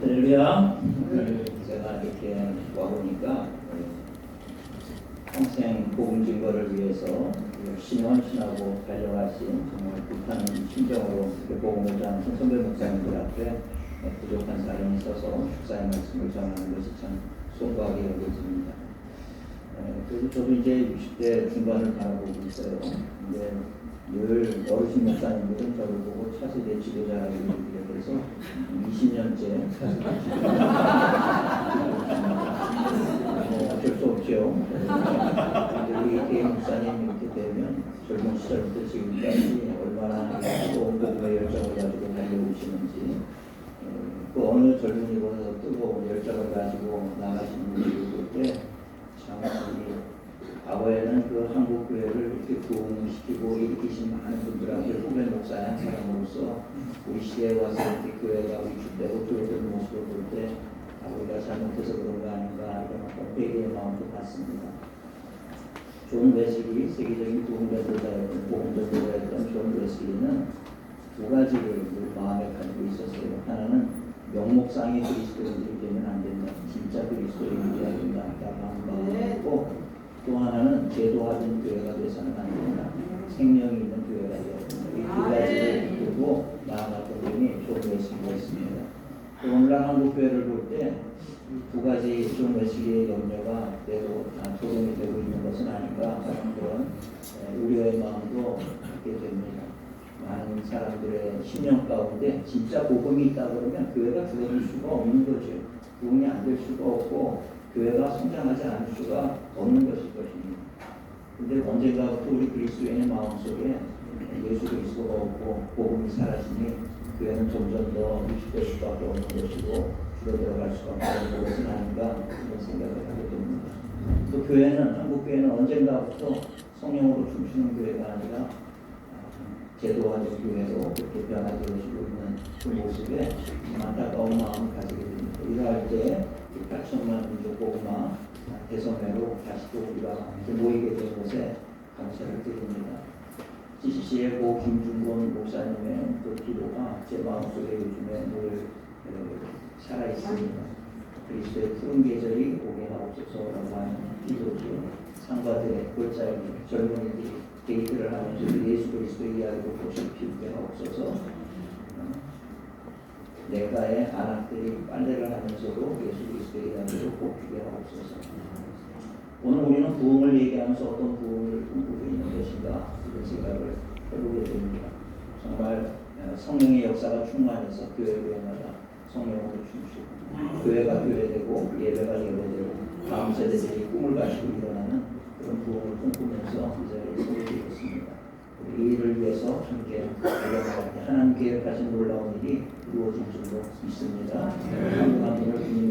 할렐루야. 제가 이렇게 와보니까 평생 복음 증거를 위해서 열심히 헌신하고 달려가신 정말 불타는 심정으로 복음을 전하는 선배 목사님들 앞에 부족한 사람이 있어서 축사의 말씀을 전하는 것이 참 송구하게 여겨집니다. 에, 그래서 저도 이제 60대 중반을 바라보고 있어요. 근데 늘 어르신 목사님들은 저를 보고 차세대 지도자라고 얘기를 해서 20년째 차세대 지도자 뭐 어쩔 수 없죠. 우리 개인 목사님 이렇게 되면 젊은 시절부터 지금까지 얼마나 또 복음의 열정을 가지고 달려오시는지 어, 그 어느 젊은이보다 더 뜨거운 열정을 가지고 나가시는 분들을 볼때참 과거에는 그 한국 교회를 이렇게 부흥시키고 일으키신 많은 분들한테 후배 목사의 한 사람으로서 우리 시대에 와서 이렇게 교회가 위축되고 교회되는 모습을 볼때 아, 우리가 잘못해서 그런 거 아닌가 이런 어떤 회개의 마음도 갖습니다. 존 웨슬리 세계적인 부흥전도자였던 복음전도자였던 존 웨슬리는 두 가지를 늘 마음에 가지고 있었어요. 하나는 명목상의 그리스도인들이 되면 안 된다. 진짜 그리스도인이 되어야 된다. 라는 마음이 있고 또 하나는 제도화 된 교회가 돼서는 안 된다. 생명이 있는 교회가 되어야 된다. 이두 가지를 두고 나아갔던 분이 존 웨슬리였습니다. 또 오늘날 한국 교회를 볼 때 두 가지 존 웨슬리의 염려가 다 적용이 되고 있는 것은 아닌가 하는 그런 에, 우려의 마음도 갖게 됩니다. 많은 사람들의 신념 가운데 진짜 복음이 있다 그러면 교회가 들어줄 수가 없는 거죠. 복음이 안 될 수가 없고 교회가 성장하지 않을 수가 없는 것일 것입니다. 근데 언젠가부터 우리 그리스도인의 마음속에 예수 그리스도가 없고 복음이 사라지니 교회는 점점 더 위축될 수밖에 없는 것이고 줄어들어갈 수밖에 없는 것은 아닌가 그런 생각을 하게 됩니다. 또 교회는 한국 교회는 언젠가부터 성령으로 춤추는 교회가 아니라 제도화된 교회로 그렇게 변화되고 있는 그 모습에 안타까운 마음을 가지게 됩니다. 이러할 때 8천만 민족 복음화 대성회로 다시 또 우리가 모이게 된 것에 감사를 드립니다. CCC의 고 김준곤 목사님의 그 기도가 제 마음속에 요즘에 늘 살아 있습니다. 그리스도의 푸른 계절이 오게 하옵소서라고 하는 기도죠. 상가들의 골짜기 젊은이들이 데이트를 하면서 예수 그리스도의 이야기를 보실 피우게 하옵소서. 어, 내가의 아낙들이 빨래를 하면서도 예수 그리스도의 이야기를 뽑히게 하옵소서. 오늘 우리는 부흥을 얘기하면서 어떤 부흥을 꿈꾸고 있는 것인가 이런 생각을 해보게 됩니다. 정말 어, 성령의 역사가 충만해서 교회 교회마다 성령으로 춤추고 교회가 교회되고 예배가 예배되고 다음 세대들이 꿈을 가지고 일어나는 그런 부흥을 꿈꾸면서 이 자리에 서게 되었습니다. 우리 이 일을 위해서 함께 일어나갈 때 하나님 계획하신 놀라운 일이 이루어질 줄로 믿습니다. 한국 한민을 주님